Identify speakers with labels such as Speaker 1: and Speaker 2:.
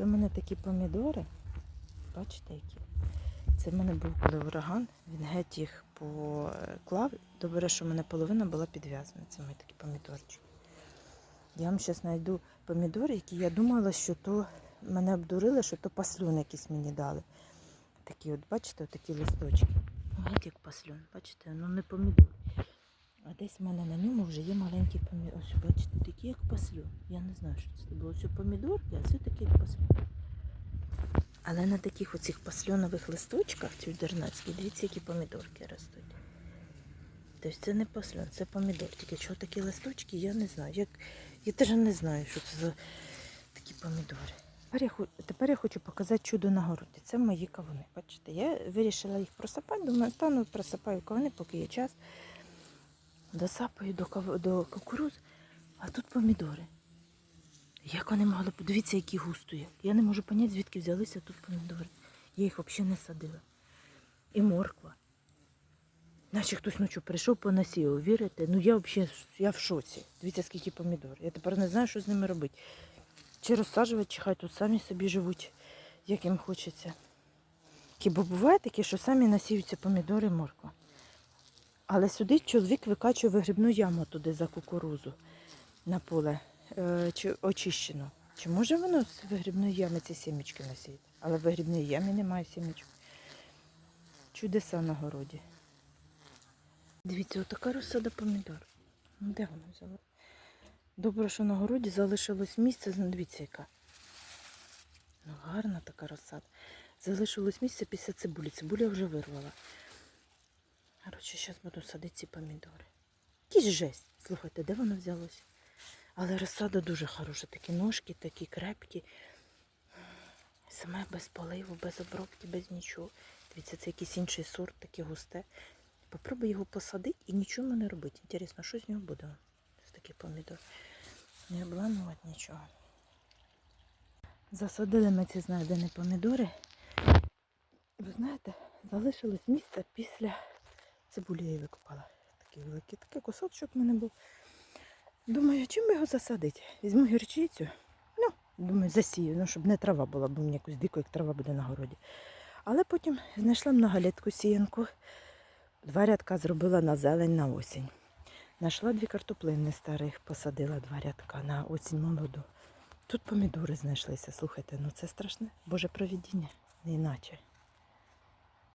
Speaker 1: Це в мене такі помідори. Бачите, які? Це в мене був коли ураган, він геть їх поклав. Добре, що в мене половина була підв'язана. Це мої такі помідорчики. Я вам зараз знайду помідори, які я думала, що то мене обдурили, що то паслюн якийсь мені дали. Такі от, бачите, такі листочки. Геть як паслюн, бачите, ну не помідор. А десь в мене на ньому вже є маленькі помідори. Ось, бачите, такі як паслюн. Я не знаю, що це було. Ось помідорки, а це такі як паслюн. Але на таких оцих пасльонових листочках тюдернацьких, дивіться, які помідорки ростуть. Тобто це не пасльон, це помідор. Тільки чого такі листочки, я не знаю. Як... Я теж не знаю, що це за такі помідори. Тепер я, хо- тепер я хочу показати чудо на городі. Це мої кавуни. Бачите, я вирішила їх просапати. Думаю, стану просапаю кавуни, поки є час. Досапаю до, кав... до кукуруз, а тут помідори. Як вони могли подивіться, які густо є. Я не можу поняти, звідки взялися тут помідори. Я їх взагалі не садила. І морква. Наче хтось ночі прийшов понасіяв, вірите? Ну я взагалі я в шоці. Дивіться, скільки помідор. Я тепер не знаю, що з ними робити. Чи розсаджувати, чи хай тут самі собі живуть, як їм хочеться. Ті, Бо буває таке, що самі насіються помідори і морква. Але сюди чоловік викачує вигрібну яму туди за кукурузу на поле е, чи очищено. Чи може воно з вигрібної ями ці сімечки насіяти? Але в вигрібної ямі немає сімечок. Чудеса на городі. Дивіться, отака розсада помідор. Ну, Де вона взяла? Добре, що на городі залишилось місце. Дивіться, яка. Ну, гарна така розсада. Залишилось місце після цибулі. Цибулю я вже вирвала. Коротше, зараз буду садити ці помідори. Якийсь жесть. Слухайте, де воно взялося? Але розсада дуже хороша. Такі ножки, такі крепкі. Саме без поливу, без обробки, без нічого. Дивіться, це якийсь інший сорт, таке густе. Попробуй його посадити і нічого не робити. Інтересно, що з нього буде? З таких помідор. Не обламувати нічого. Засадили ми ці знайдені помідори. Ви знаєте, залишилось місце після цибулі я її викопала. Такий великий такий кусочок в мене був. Думаю, чим його засадити? Візьму гірчицю. Ну, думаю, засію, ну, щоб не трава була, бо мені якось дико, як трава буде на городі. Але потім знайшла многолітку сіянку. Два рядка зробила на зелень на осінь. Знайшла дві картоплини старих, посадила два рядка на осінь молоду. Тут помідори знайшлися. Слухайте, ну це страшне. Боже провідіння, не іначе.